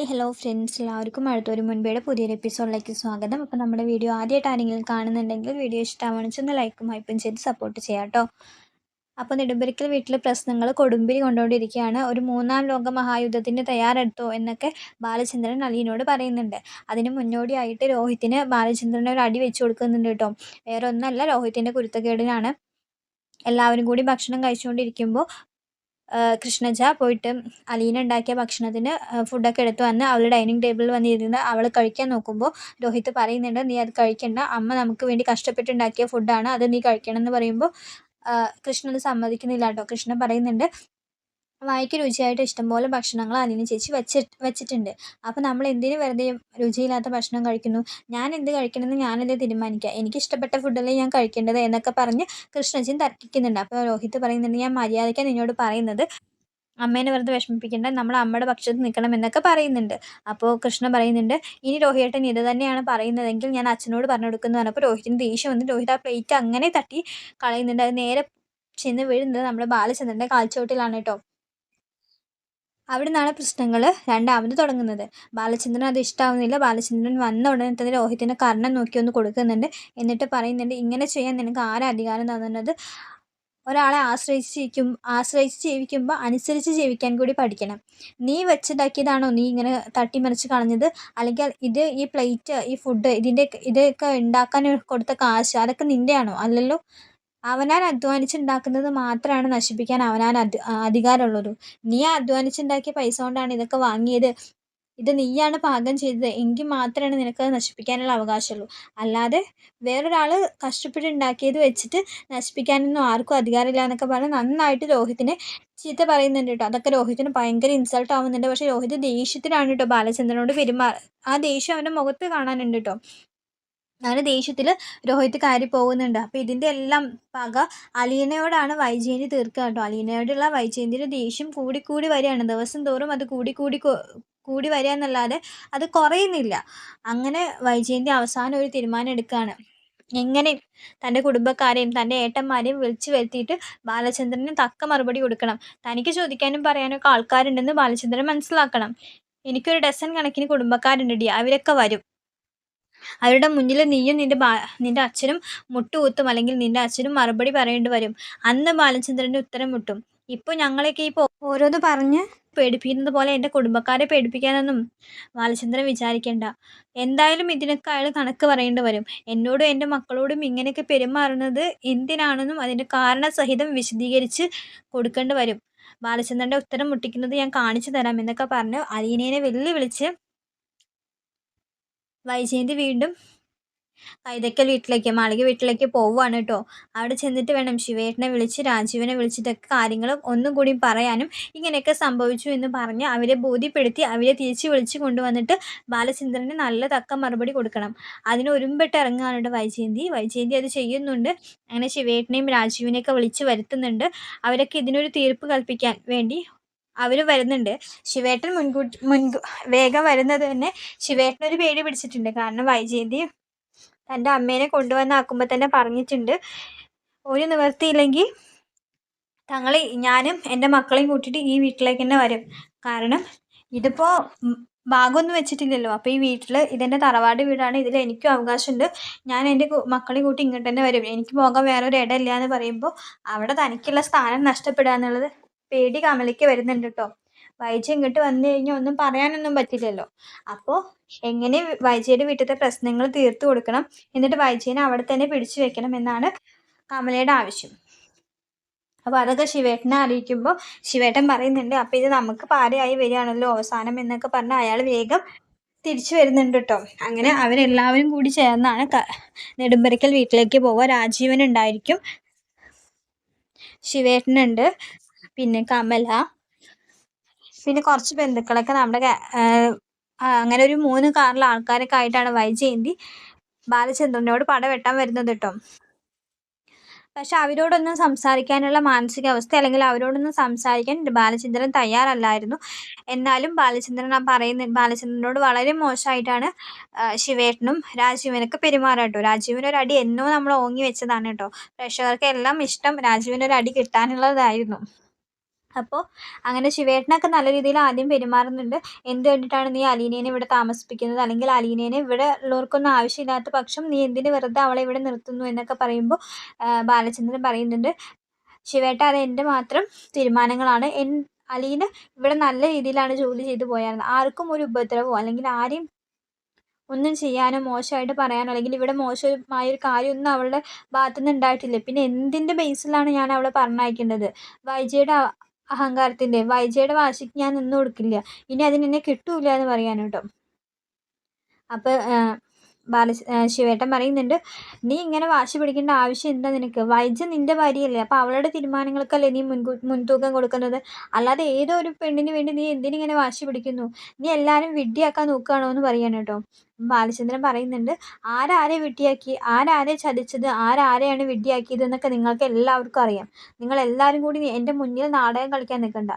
Hi hello friends. എല്ലാവർക്കും അടുത്തൊരു മുൻപേടെ പുതിയൊരു എപ്പിസോഡിലേക്ക് സ്വാഗതം. അപ്പോൾ നമ്മുടെ വീഡിയോ ആദ്യമായിട്ട് ആരെങ്കിലും കാണുന്നുണ്ടെങ്കിൽ വീഡിയോ ഇഷ്ടമാണെന്ന് വെച്ചാൽ ലൈക്കും ഹൈപ്പും ചെയ്ത് സപ്പോർട്ട് ചെയ്യാം കേട്ടോ അപ്പോൾ നെടുമ്പരിക്കൽ വീട്ടിൽ പ്രശ്നങ്ങൾ കൊടുമ്പിരി കൊണ്ടുകൊണ്ടിരിക്കുകയാണ് ഒരു മൂന്നാം ലോക മഹായുദ്ധത്തിന് തയ്യാറെടുത്തോ എന്നൊക്കെ ബാലചന്ദ്രൻ അലീനോട് പറയുന്നുണ്ട്. അതിന് മുന്നോടിയായിട്ട് രോഹിത്തിന് ബാലചന്ദ്രനെ ഒരു അടി വെച്ചു കൊടുക്കുന്നുണ്ട് കേട്ടോ വേറെ ഒന്നല്ല രോഹിത്തിന്റെ കുരുത്തക്കേടിനാണ്. എല്ലാവരും കൂടി ഭക്ഷണം കഴിച്ചുകൊണ്ടിരിക്കുമ്പോൾ കൃഷ്ണജ പോയിട്ട് അലീന ഉണ്ടാക്കിയ ഭക്ഷണത്തിന് ഫുഡൊക്കെ എടുത്തു വന്ന് അവൾ ഡൈനിങ് ടേബിളിൽ വന്നിരുന്ന് അവൾ കഴിക്കാൻ നോക്കുമ്പോൾ രോഹിത് പറയുന്നുണ്ട് നീ അത് കഴിക്കണ്ട. അമ്മ നമുക്ക് വേണ്ടി കഷ്ടപ്പെട്ടുണ്ടാക്കിയ ഫുഡാണ് അത് നീ കഴിക്കണം എന്ന് പറയുമ്പോൾ കൃഷ്ണൻ സമ്മതിക്കുന്നില്ല കേട്ടോ കൃഷ്ണൻ പറയുന്നുണ്ട് വായിക്ക് രുചിയായിട്ട് ഇഷ്ടംപോലെ ഭക്ഷണങ്ങൾ അലീന ചേച്ചി വെച്ച് വെച്ചിട്ടുണ്ട്. അപ്പോൾ നമ്മൾ എന്തിനു വെറുതെ രുചിയില്ലാത്ത ഭക്ഷണം കഴിക്കുന്നു? ഞാൻ എന്ത് കഴിക്കണമെന്ന് ഞാനല്ലേ തീരുമാനിക്കുക? എനിക്ക് ഇഷ്ടപ്പെട്ട ഫുഡല്ലേ ഞാൻ കഴിക്കേണ്ടത് എന്നൊക്കെ പറഞ്ഞ് കൃഷ്ണജൻ തർക്കിക്കുന്നുണ്ട്. അപ്പോൾ രോഹിത് പറയുന്നുണ്ട് ഞാൻ മര്യാദയ്ക്കാൻ നിന്നോട് പറയുന്നത്. അമ്മേനെ വെറുതെ വിഷമിപ്പിക്കേണ്ട. നമ്മൾ അമ്മയുടെ പക്ഷത്ത് നിൽക്കണം എന്നൊക്കെ പറയുന്നുണ്ട്. അപ്പോൾ കൃഷ്ണ പറയുന്നുണ്ട് ഇനി രോഹിയേട്ടൻ ഇത് തന്നെയാണ് പറയുന്നതെങ്കിൽ ഞാൻ അച്ഛനോട് പറഞ്ഞു കൊടുക്കുന്നു പറഞ്ഞപ്പോൾ രോഹിത്തിന് ദേഷ്യം വന്ന്. രോഹിത് ആ പ്ലേറ്റ് അങ്ങനെ തട്ടി കളയുന്നുണ്ട്. അത് നേരെ ചെന്ന് വീഴുന്നത് നമ്മുടെ ബാലചന്ദ്രന്റെ കാൽച്ചോട്ടിലാണ് കേട്ടോ. അവിടെ നിന്നാണ് പ്രശ്നങ്ങൾ രണ്ടാമത് തുടങ്ങുന്നത്. ബാലചന്ദ്രൻ അത് ഇഷ്ടമാവുന്നില്ല ബാലചന്ദ്രൻ വന്ന ഉടനെ തന്നെ രോഹിത്തിന്റെ കർണം നോക്കി ഒന്ന് കൊടുക്കുന്നുണ്ട്. എന്നിട്ട് പറയുന്നുണ്ട് ഇങ്ങനെ ചെയ്യാൻ നിനക്ക് ആരെ അധികാരം തന്നത്? ഒരാളെ ആശ്രയിച്ച് ജീവിക്കും ആശ്രയിച്ച് ജീവിക്കുമ്പോൾ അനുസരിച്ച് ജീവിക്കാൻ കൂടി പഠിക്കണം. നീ വെച്ചുണ്ടാക്കിയതാണോ നീ ഇങ്ങനെ തട്ടിമറിച്ച് കളഞ്ഞത്? അല്ലെങ്കിൽ ഇത് ഈ പ്ലേറ്റ് ഈ ഫുഡ് ഇതിന്റെ ഇതൊക്കെ ഉണ്ടാക്കാൻ കൊടുത്ത കാശ് അതൊക്കെ നിന്റെയാണോ അല്ലല്ലോ. അവനാൻ അധ്വാനിച്ചുണ്ടാക്കുന്നത് മാത്രമാണ് നശിപ്പിക്കാൻ അവനാൻ അധികാരമുള്ളൂ നീ അധ്വാനിച്ചുണ്ടാക്കിയ പൈസ കൊണ്ടാണ് ഇതൊക്കെ വാങ്ങിയത്. ഇത് നീയാണ് പാകം ചെയ്തത്. എങ്കിൽ മാത്രമാണ് നിനക്കത് നശിപ്പിക്കാനുള്ള അവകാശമുള്ളൂ. അല്ലാതെ വേറൊരാൾ കഷ്ടപ്പെട്ട് ഉണ്ടാക്കിയത് വെച്ചിട്ട് നശിപ്പിക്കാനൊന്നും ആർക്കും അധികാരമില്ല എന്നൊക്കെ പറഞ്ഞ് നന്നായിട്ട് രോഹിത്തിനെ ചീത്ത പറയുന്നുണ്ട് കേട്ടോ. അതൊക്കെ രോഹിത്തിന് ഭയങ്കര ഇൻസൾട്ട് ആവുന്നുണ്ട്. പക്ഷേ രോഹിത് ദേഷ്യത്തിലാണ് കേട്ടോ ബാലചന്ദ്രനോട് പെരുമാ ആ ദേഷ്യം അവന്റെ മുഖത്ത് കാണാനുണ്ട് കേട്ടോ. അങ്ങനെ ദേഷ്യത്തിൽ രോഹിത് കയറി പോകുന്നുണ്ട്. അപ്പോൾ ഇതിന്റെ എല്ലാം പക അലീനയോടാണ് വൈജയന്തി തീർക്കുക കേട്ടോ. അലീനയോടുള്ള വൈജയന്തിയുടെ ദേഷ്യം കൂടി കൂടി വരികയാണ്. ദിവസം തോറും അത് കൂടി കൂടി വരിക എന്നല്ലാതെ അത് കുറയുന്നില്ല. അങ്ങനെ വൈജയന്തി അവസാനം ഒരു തീരുമാനം എടുക്കുകയാണ്. എങ്ങനെ തന്റെ കുടുംബക്കാരെയും തന്റെ ഏട്ടന്മാരെയും വിളിച്ചു വരുത്തിയിട്ട് ബാലചന്ദ്രന് തക്ക മറുപടി കൊടുക്കണം. തനിക്ക് ചോദിക്കാനും പറയാനും ഒക്കെ ആൾക്കാരുണ്ടെന്ന് ബാലചന്ദ്രൻ മനസ്സിലാക്കണം. എനിക്കൊരു ഡസൻ കണക്കിന് കുടുംബക്കാരുണ്ട് അവരൊക്കെ വരും. അവരുടെ മുന്നിൽ നീയും നിന്റെ ബാ നിന്റെ അച്ഛനും മുട്ടുകുത്തും അല്ലെങ്കിൽ നിന്റെ അച്ഛനും മറുപടി പറയേണ്ടി വരും. അന്ന് ബാലചന്ദ്രന്റെ ഉത്തരം മുട്ടും. ഇപ്പോൾ ഞങ്ങളൊക്കെ ഇപ്പോൾ ഓരോന്ന് പറഞ്ഞ് പേടിപ്പിക്കുന്നത് പോലെ എന്റെ കുടുംബക്കാരെ പേടിപ്പിക്കാനൊന്നും ബാലചന്ദ്രൻ വിചാരിക്കേണ്ട. എന്തായാലും ഇതിനൊക്കെ അയാൾ കണക്ക് പറയേണ്ടി വരും. എന്നോടും എന്റെ മക്കളോടും ഇങ്ങനെയൊക്കെ പെരുമാറുന്നത് എന്തിനാണെന്നും അതിന്റെ കാരണസഹിതം വിശദീകരിച്ച് കൊടുക്കേണ്ടി വരും. ബാലചന്ദ്രന്റെ ഉത്തരം മുട്ടിക്കുന്നത് ഞാൻ കാണിച്ചു തരാം എന്നൊക്കെ പറഞ്ഞ് അലീനേനെ വെല്ലുവിളിച്ച് വൈജയന്തി വീണ്ടും കൈതക്കൽ വീട്ടിലേക്ക് മാളിക വീട്ടിലേക്ക് പോവുകയാണ് കേട്ടോ. അവിടെ ചെന്നിട്ട് വേണം ശിവേട്ടനെ വിളിച്ച് രാജീവനെ വിളിച്ചിട്ടൊക്കെ കാര്യങ്ങൾ ഒന്നും കൂടി പറയാനും ഇങ്ങനെയൊക്കെ സംഭവിച്ചു എന്ന് പറഞ്ഞ് അവരെ ബോധ്യപ്പെടുത്തി അവരെ തിരിച്ച് വിളിച്ച് കൊണ്ടുവന്നിട്ട് ബാലചന്ദ്രന് നല്ല തക്ക മറുപടി കൊടുക്കണം. അതിന് ഒരുമ്പെട്ട് ഇറങ്ങുകയാണ് വൈജയന്തി. വൈജയന്തി അത് ചെയ്യുന്നുണ്ട്. അങ്ങനെ ശിവേട്ടനെയും രാജീവിനെയൊക്കെ വിളിച്ച് വരുത്തുന്നുണ്ട്. അവരൊക്കെ ഇതിനൊരു തീർപ്പ് കൽപ്പിക്കാൻ വേണ്ടി അവർ വരുന്നുണ്ട്. ശിവേട്ടൻ മുൻകൂട്ടി മുൻകൂ വേഗം വരുന്നത് തന്നെ ശിവേട്ടൻ ഒരു പേടി പിടിച്ചിട്ടുണ്ട്. കാരണം വൈജയന്തി തന്റെ അമ്മേനെ കൊണ്ടുവന്നാക്കുമ്പോൾ തന്നെ പറഞ്ഞിട്ടുണ്ട്. ഒരു നിവർത്തിയില്ലെങ്കിൽ തങ്ങൾ ഞാനും എന്റെ മക്കളെയും കൂട്ടിയിട്ട് ഈ വീട്ടിലേക്ക് തന്നെ വരും. കാരണം ഇതിപ്പോൾ ഭാഗമൊന്നും വെച്ചിട്ടില്ലല്ലോ. അപ്പോൾ ഈ വീട്ടിൽ ഇതെന്റെ തറവാട് വീടാണ്. ഇതിൽ എനിക്കും അവകാശമുണ്ട്. ഞാൻ എന്റെ മക്കളെയും കൂട്ടി ഇങ്ങോട്ട് തന്നെ വരും. എനിക്ക് പോകാൻ വേറൊരു ഇടമില്ല എന്ന് പറയുമ്പോൾ അവിടെ തനിക്കുള്ള സ്ഥാനം നഷ്ടപ്പെടുക എന്നുള്ളത് പേടി കമലയ്ക്ക് വരുന്നുണ്ട് കേട്ടോ വൈജി ഇങ്ങോട്ട് വന്നു കഴിഞ്ഞാൽ ഒന്നും പറയാനൊന്നും പറ്റില്ലല്ലോ. അപ്പോൾ എങ്ങനെ വൈജയുടെ വീട്ടിലത്തെ പ്രശ്നങ്ങൾ തീർത്തു കൊടുക്കണം? എന്നിട്ട് വൈജയനെ അവിടെ തന്നെ പിടിച്ചു വെക്കണം എന്നാണ് കമലയുടെ ആവശ്യം. അപ്പോൾ അതൊക്കെ ശിവേട്ടനെ അറിയിക്കുമ്പോൾ ശിവേട്ടൻ പറയുന്നുണ്ട് അപ്പോൾ ഇത് നമുക്ക് പാരയായി വരികയാണല്ലോ അവസാനം എന്നൊക്കെ പറഞ്ഞ് അയാൾ വേഗം തിരിച്ചു വരുന്നുണ്ട് കേട്ടോ അങ്ങനെ അവരെല്ലാവരും കൂടി ചേർന്നാണ് നെടുമ്പരക്കൽ വീട്ടിലേക്ക് പോവുക. രാജീവൻ ഉണ്ടായിരിക്കും. ശിവേട്ടനുണ്ട്. പിന്നെ കമല. പിന്നെ കുറച്ച് ബന്ധുക്കളൊക്കെ നമ്മുടെ അങ്ങനെ ഒരു മൂന്ന് കാറിലെ ആൾക്കാരൊക്കെ ആയിട്ടാണ് വൈജയന്തി ബാലചന്ദ്രനോട് പട വെട്ടാൻ വരുന്നത് കേട്ടോ പക്ഷെ അവരോടൊന്നും സംസാരിക്കാനുള്ള മാനസികാവസ്ഥ അല്ലെങ്കിൽ അവരോടൊന്നും സംസാരിക്കാൻ ബാലചന്ദ്രൻ തയ്യാറല്ലായിരുന്നു. എന്നാലും ബാലചന്ദ്രൻ ആ പറയുന്ന ബാലചന്ദ്രനോട് വളരെ മോശമായിട്ടാണ് ശിവേട്ടനും രാജീവനൊക്കെ പെരുമാറട്ടോ. രാജീവനൊരടി എന്നോ നമ്മൾ ഓങ്ങി വെച്ചതാണ് കേട്ടോ പ്രേക്ഷകർക്ക് എല്ലാം ഇഷ്ടം രാജീവനൊരു അടി കിട്ടാനുള്ളതായിരുന്നു. അപ്പോൾ അങ്ങനെ ശിവേട്ടനൊക്കെ നല്ല രീതിയിൽ ആദ്യം പെരുമാറുന്നുണ്ട്. എന്ത് വേണ്ടിയിട്ടാണ് നീ അലീനേനെ ഇവിടെ താമസിപ്പിക്കുന്നത്? അല്ലെങ്കിൽ അലീനേനെ ഇവിടെ ഉള്ളവർക്കൊന്നും ആവശ്യമില്ലാത്ത പക്ഷം നീ എന്തിന് വെറുതെ അവളെ ഇവിടെ നിർത്തുന്നു എന്നൊക്കെ പറയുമ്പോൾ ബാലചന്ദ്രൻ പറയുന്നുണ്ട്. ശിവേട്ട അത് എന്റെ മാത്രം തീരുമാനങ്ങളാണ്. എൻ അലീന ഇവിടെ നല്ല രീതിയിലാണ് ജോലി ചെയ്തു പോയായിരുന്നത് ആർക്കും ഒരു ഉപദ്രവമോ അല്ലെങ്കിൽ ആരെയും ഒന്നും ചെയ്യാനോ മോശമായിട്ട് പറയാനോ അല്ലെങ്കിൽ ഇവിടെ മോശമായ ഒരു കാര്യമൊന്നും അവളുടെ ഭാഗത്തുനിന്ന് ഉണ്ടായിട്ടില്ല. പിന്നെ എന്തിന്റെ ബേസിലാണ് ഞാൻ അവളെ പറഞ്ഞയക്കേണ്ടത്? വൈജയുടെ അഹങ്കാരത്തിന്റെ വൈജയുടെ വാശിക്ക് ഞാൻ നിന്ന് കൊടുക്കില്ല. ഇനി അതിനെന്നെ കിട്ടൂല എന്ന് പറയാൻ കേട്ടോ. അപ്പോൾ ബാല ശിവേട്ടൻ പറയുന്നുണ്ട് നീ ഇങ്ങനെ വാശി പിടിക്കേണ്ട ആവശ്യം എന്താ നിനക്ക്? വൈജ നിന്റെ ഭാര്യയല്ലേ അപ്പോൾ അവളുടെ തീരുമാനങ്ങൾക്കല്ലേ നീ മുൻകൂ മുൻതൂക്കം കൊടുക്കുന്നത്? അല്ലാതെ ഏതോ ഒരു പെണ്ണിന് വേണ്ടി നീ എന്തിനിങ്ങനെ വാശി പിടിക്കുന്നു? നീ എല്ലാവരും വിഡ്ഢിയാക്കാൻ നോക്കുകയാണോ എന്ന് പറയാണ് കേട്ടോ. ബാലചന്ദ്രൻ പറയുന്നുണ്ട് ആരാരെ വിഡ്ഢിയാക്കി? ആരാരെ ചതിച്ചത്? ആരാരെയാണ് വിഡ്ഢിയാക്കിയത് എന്നൊക്കെ നിങ്ങൾക്ക് എല്ലാവർക്കും അറിയാം. നിങ്ങൾ എല്ലാവരും കൂടി എന്റെ മുന്നിൽ നാടകം കളിക്കാൻ നിൽക്കണ്ട.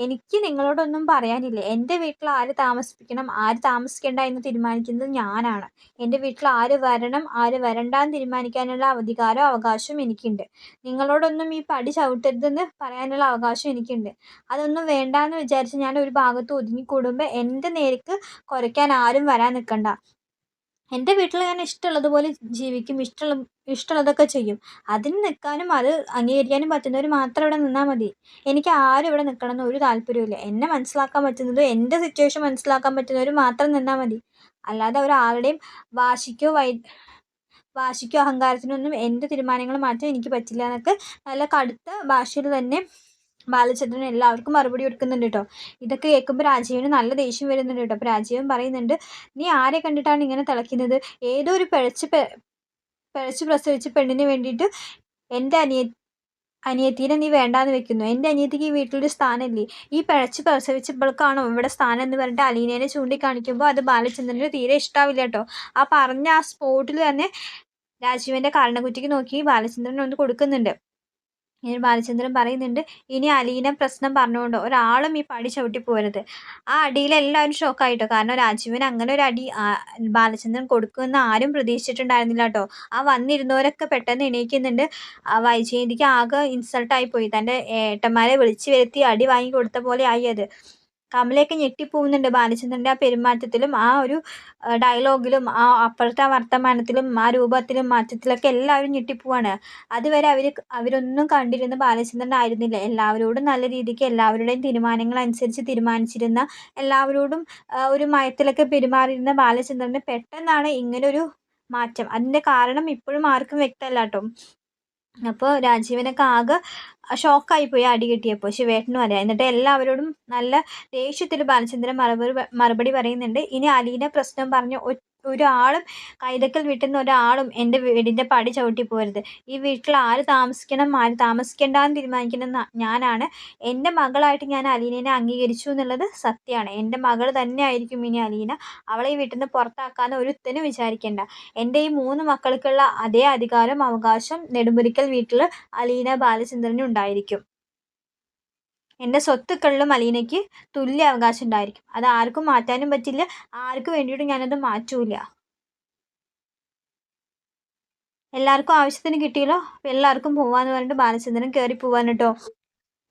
എനിക്ക് നിങ്ങളോടൊന്നും പറയാനില്ല. എന്റെ വീട്ടിൽ ആര് താമസിപ്പിക്കണം ആര് താമസിക്കേണ്ട എന്ന് തീരുമാനിക്കുന്നത് ഞാനാണ്. എന്റെ വീട്ടിൽ ആര് വരണം ആര് വരണ്ട എന്ന് തീരുമാനിക്കാനുള്ള അധികാരവും അവകാശവും എനിക്കുണ്ട്. നിങ്ങളോടൊന്നും ഈ പടി ചവിട്ടരുതെന്ന് പറയാനുള്ള അവകാശം എനിക്കുണ്ട്. അതൊന്നും വേണ്ട എന്ന് വിചാരിച്ച് ഞാൻ ഒരു ഭാഗത്ത് ഒതുങ്ങിക്കൂടുമ്പോൾ എന്റെ നേർക്ക് കുറയ്ക്കാൻ ആരും വരാൻ നിൽക്കണ്ട. എന്റെ വീട്ടിൽ ഞാൻ ഇഷ്ടമുള്ളതുപോലെ ജീവിക്കും ഇഷ്ടമുള്ള ഇഷ്ടമുള്ളതൊക്കെ ചെയ്യും. അതിന് നിൽക്കാനും അത് അംഗീകരിക്കാനും പറ്റുന്നവർ മാത്രം ഇവിടെ നിന്നാൽ മതി. എനിക്ക് ആരും ഇവിടെ നിൽക്കണമെന്ന് ഒരു താല്പര്യമില്ല എന്നെ മനസ്സിലാക്കാൻ പറ്റുന്നത് എന്റെ സിറ്റുവേഷൻ മനസ്സിലാക്കാൻ പറ്റുന്നവർ മാത്രം നിന്നാൽ മതി. അല്ലാതെ ഒരാളുടെയും വാശിക്കോ വൈ വാശിക്കോ അഹങ്കാരത്തിനൊന്നും എന്റെ തീരുമാനങ്ങൾ മാറ്റാൻ എനിക്ക് പറ്റില്ല എന്നൊക്കെ നല്ല കടുത്ത ഭാഷയിൽ തന്നെ ബാലചന്ദ്രൻ എല്ലാവർക്കും മറുപടി കൊടുക്കുന്നുണ്ട് കേട്ടോ. ഇതൊക്കെ കേൾക്കുമ്പോൾ രാജീവിന് നല്ല ദേഷ്യം വരുന്നുണ്ട് കേട്ടോ. അപ്പോൾ രാജീവൻ പറയുന്നുണ്ട് നീ ആരെ കണ്ടിട്ടാണ് ഇങ്ങനെ തിളയ്ക്കുന്നത്? ഏതോ ഒരു പിഴച്ച് പിഴച്ച് പ്രസവിച്ച പെണ്ണിന് വേണ്ടിയിട്ട് എന്റെ അനിയ അനിയത്തീനെ നീ വേണ്ടാന്ന് വെക്കുന്നു. എന്റെ അനിയത്തിക്ക് ഈ വീട്ടിലൊരു സ്ഥാനമില്ലേ? ഈ പിഴച്ച് പ്രസവിച്ചപ്പോൾക്കാണോ ഇവിടെ സ്ഥാനം എന്ന് പറഞ്ഞിട്ട് അലീനേനെ ചൂണ്ടിക്കാണിക്കുമ്പോൾ അത് ബാലചന്ദ്രന് തീരെ ഇഷ്ടാവില്ല കേട്ടോ. ആ പറഞ്ഞ ആ സ്പോട്ടിൽ തന്നെ രാജീവന്റെ കാരണക്കുറ്റിക്ക് നോക്കി ബാലചന്ദ്രൻ ഒന്ന് കൊടുക്കുന്നുണ്ട്. ഇങ്ങനെ ബാലചന്ദ്രൻ പറയുന്നുണ്ട് ഇനി അലീന പ്രശ്നം പറഞ്ഞുകൊണ്ട് ഒരാളും ഈ പടി ചവിട്ടി പോരുത് ആ അടിയിൽ എല്ലാവരും ഷോക്കായിട്ടോ കാരണം രാജീവൻ അങ്ങനെ ഒരു അടി ബാലചന്ദ്രൻ കൊടുക്കുമെന്ന് ആരും പ്രതീക്ഷിച്ചിട്ടുണ്ടായിരുന്നില്ല കേട്ടോ. ആ വന്നിരുന്നവരൊക്കെ പെട്ടെന്ന് എണീക്കുന്നുണ്ട്. ആ വൈജയന്തിക്ക് ആകെ ഇൻസൾട്ടായി പോയി. തന്റെ ഏട്ടന്മാരെ വിളിച്ചു വരുത്തി അടി വാങ്ങി കൊടുത്ത പോലെ ആയി അത്. കമലയൊക്കെ ഞെട്ടിപ്പോകുന്നുണ്ട് ബാലചന്ദ്രന്റെ ആ പെരുമാറ്റത്തിലും ആ ഒരു ഡയലോഗിലും ആ അപ്പുറത്തെ ആ വർത്തമാനത്തിലും ആ രൂപത്തിലും മാറ്റത്തിലൊക്കെ എല്ലാവരും ഞെട്ടിപ്പോവാണ്. അതുവരെ അവർ അവരൊന്നും കണ്ടിരുന്ന ബാലചന്ദ്രൻ ആയിരുന്നില്ല. എല്ലാവരോടും നല്ല രീതിക്ക് എല്ലാവരുടെയും തീരുമാനങ്ങൾ അനുസരിച്ച് തീരുമാനിച്ചിരുന്ന എല്ലാവരോടും ഒരു മയത്തിലൊക്കെ പെരുമാറിയിരുന്ന ബാലചന്ദ്രന് പെട്ടെന്നാണ് ഇങ്ങനൊരു മാറ്റം. അതിന്റെ കാരണം ഇപ്പോഴും ആർക്കും വ്യക്തമല്ല കേട്ടോ. അപ്പോൾ രാജീവനൊക്കെ ആകെ ഷോക്കായിപ്പോയി അടി കിട്ടിയപ്പോൾ ശിവേട്ടനും അറിയാം. എന്നിട്ട് എല്ലാവരോടും നല്ല ദേഷ്യത്തിൽ ബാലചന്ദ്രൻ മറുപടി മറുപടി പറയുന്നുണ്ട്. ഇനി അലീന പ്രശ്നം പറഞ്ഞ് ഒരാളും കൈതക്കൽ വീട്ടിൽ നിന്ന് ഒരാളും എന്റെ വീടിന്റെ പടി ചവിട്ടി പോരുത്. ഈ വീട്ടിൽ ആര് താമസിക്കണം ആര് താമസിക്കേണ്ടെന്ന് തീരുമാനിക്കുന്ന ഞാനാണ്. എന്റെ മകളായിട്ട് ഞാൻ അലീനയെ അംഗീകരിച്ചു എന്നുള്ളത് സത്യമാണ്. എന്റെ മകൾ തന്നെ ആയിരിക്കും ഇനി അലീന. അവളെ ഈ വീട്ടിൽ നിന്ന് പുറത്താക്കാന്ന് ഒരുത്തനും വിചാരിക്കേണ്ട. എന്റെ ഈ മൂന്ന് മക്കൾക്കുള്ള അതേ അധികാരം അവകാശം നെടുമുരിക്കൽ വീട്ടിൽ അലീന ബാലചന്ദ്രനും ഉണ്ടായിരിക്കും. എന്റെ സ്വത്തുക്കളിലും അലീനയ്ക്ക് തുല്യ അവകാശം ഉണ്ടായിരിക്കും. അത് ആർക്കും മാറ്റാനും പറ്റില്ല. ആർക്ക് വേണ്ടിയിട്ടും ഞാനത് മാറ്റൂല. എല്ലാവർക്കും ആവശ്യത്തിന് കിട്ടിയല്ലോ? എല്ലാവർക്കും പോവാന്ന് പറഞ്ഞിട്ട് ബാലചന്ദ്രൻ കയറി പോവാൻ കേട്ടോ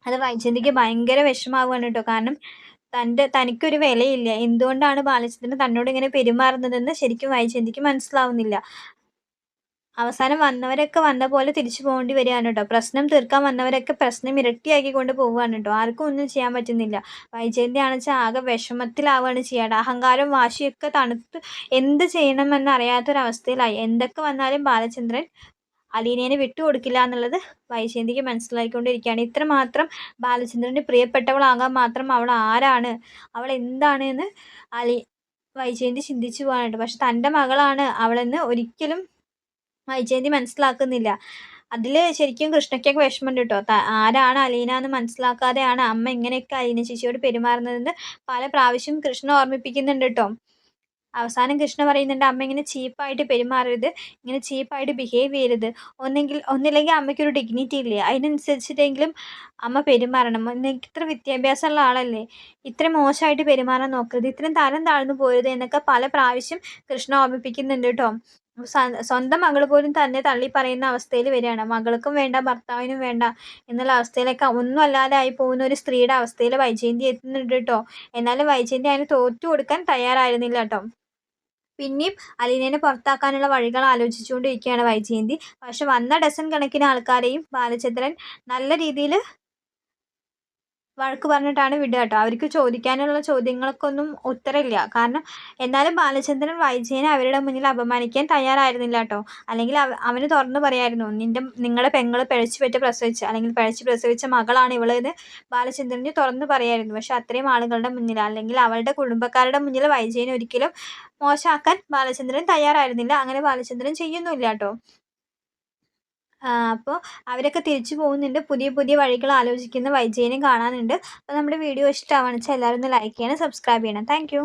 അത് വൈജന്തിക്ക് ഭയങ്കര വിഷമാവുകയാണ് കേട്ടോ കാരണം തന്റെ തനിക്കൊരു വിലയില്ല. എന്തുകൊണ്ടാണ് ബാലചന്ദ്രൻ തന്നോട് ഇങ്ങനെ പെരുമാറുന്നതെന്ന് ശരിക്കും വൈജന്തിക്ക് മനസ്സിലാവുന്നില്ല. അവസാനം വന്നവരൊക്കെ വന്ന പോലെ തിരിച്ചു പോകേണ്ടി വരികയാണ് കേട്ടോ. പ്രശ്നം തീർക്കാൻ വന്നവരൊക്കെ പ്രശ്നം ഇരട്ടിയാക്കി കൊണ്ട് പോവുകയാണ് കേട്ടോ. ആർക്കും ഒന്നും ചെയ്യാൻ പറ്റുന്നില്ല. വൈജയന്തി ആണെച്ചാൽ ആകെ വിഷമത്തിലാവുകയാണ് ചെയ്യാറ് അഹങ്കാരം വാശിയൊക്കെ തണുത്ത് എന്ത് ചെയ്യണമെന്ന് അറിയാത്തൊരവസ്ഥയിലായി. എന്തൊക്കെ വന്നാലും ബാലചന്ദ്രൻ അലീനേനെ വിട്ടുകൊടുക്കില്ല എന്നുള്ളത് വൈജയന്തിക്ക് മനസ്സിലാക്കിക്കൊണ്ടിരിക്കുകയാണ് ഇത്രമാത്രം ബാലചന്ദ്രന് പ്രിയപ്പെട്ടവളാകാൻ മാത്രം അവൾ ആരാണ്? അവൾ എന്താണ് എന്ന് അലി വൈജയന്തി ചിന്തിച്ചു പോകാനുണ്ട് പക്ഷെ തന്റെ മകളാണ് അവളെന്ന് ഒരിക്കലും വൈജയന്തി മനസ്സിലാക്കുന്നില്ല. അതിൽ ശരിക്കും കൃഷ്ണയ്ക്കൊക്കെ വിഷമമുണ്ട് കേട്ടോ ആരാണ് അലീന എന്ന് മനസ്സിലാക്കാതെയാണ് അമ്മ ഇങ്ങനെയൊക്കെ അലീന ചേച്ചിയോട് പെരുമാറുന്നതെന്ന് പല പ്രാവശ്യം കൃഷ്ണ ഓർമ്മിപ്പിക്കുന്നുണ്ട് കേട്ടോ അവസാനം കൃഷ്ണ പറയുന്നുണ്ട് അമ്മ ഇങ്ങനെ ചീപ്പായിട്ട് പെരുമാറരുത് ഇങ്ങനെ ചീപ്പായിട്ട് ബിഹേവ് ചെയ്യരുത്. ഒന്നെങ്കിൽ ഒന്നില്ലെങ്കിൽ അമ്മയ്ക്കൊരു ഡിഗ്നിറ്റി ഇല്ലേ? അതിനനുസരിച്ചിട്ടെങ്കിലും അമ്മ പെരുമാറണം. ഇത്ര വിദ്യാഭ്യാസമുള്ള ആളല്ലേ? ഇത്ര മോശമായിട്ട് പെരുമാറാൻ നോക്കരുത്. ഇത്രയും തരം താഴ്ന്നു പോരുത് എന്നൊക്കെ പല പ്രാവശ്യം കൃഷ്ണ ഓർമ്മിപ്പിക്കുന്നുണ്ട് കേട്ടോ സ്വന്തം മകൾ പോലും തന്നെ തള്ളി പറയുന്ന അവസ്ഥയിൽ വരികയാണ്. മകൾക്കും വേണ്ട ഭർത്താവിനും വേണ്ട എന്നുള്ള അവസ്ഥയിലൊക്കെ ഒന്നും അല്ലാതെ ആയി പോകുന്ന ഒരു സ്ത്രീയുടെ അവസ്ഥയിൽ വൈജയന്തി എത്തുന്നുണ്ട് കേട്ടോ എന്നാലും വൈജയന്തി അതിന് തോറ്റു കൊടുക്കാൻ തയ്യാറായിരുന്നില്ല കേട്ടോ പിന്നെയും അലീനേനെ പുറത്താക്കാനുള്ള വഴികൾ ആലോചിച്ചുകൊണ്ടിരിക്കുകയാണ് വൈജയന്തി. പക്ഷെ വന്ന ഡസൻ കണക്കിന് ആൾക്കാരെയും ബാലചന്ദ്രൻ നല്ല രീതിയിൽ വഴക്ക് പറഞ്ഞിട്ടാണ് വിടുക കേട്ടോ അവർക്ക് ചോദിക്കാനുള്ള ചോദ്യങ്ങൾക്കൊന്നും ഉത്തരമില്ല. കാരണം എന്നാലും ബാലചന്ദ്രൻ വൈജയനെ അവരുടെ മുന്നിൽ അപമാനിക്കാൻ തയ്യാറായിരുന്നില്ല കേട്ടോ അല്ലെങ്കിൽ അവ അവന് തുറന്നു പറയായിരുന്നു നിന്റെ നിങ്ങളുടെ പെങ്ങൾ പിഴച്ചു പറ്റി പ്രസവിച്ച അല്ലെങ്കിൽ പിഴച്ചു പ്രസവിച്ച മകളാണ് ഇവളെന്ന് ബാലചന്ദ്രന് തുറന്നു പറയായിരുന്നു. പക്ഷെ അത്രയും ആളുകളുടെ മുന്നിൽ അല്ലെങ്കിൽ അവളുടെ കുടുംബക്കാരുടെ മുന്നിൽ വൈജയനെ ഒരിക്കലും മോശമാക്കാൻ ബാലചന്ദ്രൻ തയ്യാറായിരുന്നില്ല. അങ്ങനെ ബാലചന്ദ്രൻ ചെയ്യുന്നുമില്ല കേട്ടോ അപ്പോൾ അവരൊക്കെ തിരിച്ചു പോകുന്നുണ്ട്. പുതിയ പുതിയ വഴികൾ ആലോചിക്കുന്ന. വൈജയനെ കാണാനുണ്ട്. അപ്പോൾ നമ്മുടെ വീഡിയോ ഇഷ്ടമാണെന്ന് വെച്ചാൽ എല്ലാവരും ഒന്ന് ലൈക്ക് ചെയ്യണം സബ്സ്ക്രൈബ് ചെയ്യണം. താങ്ക്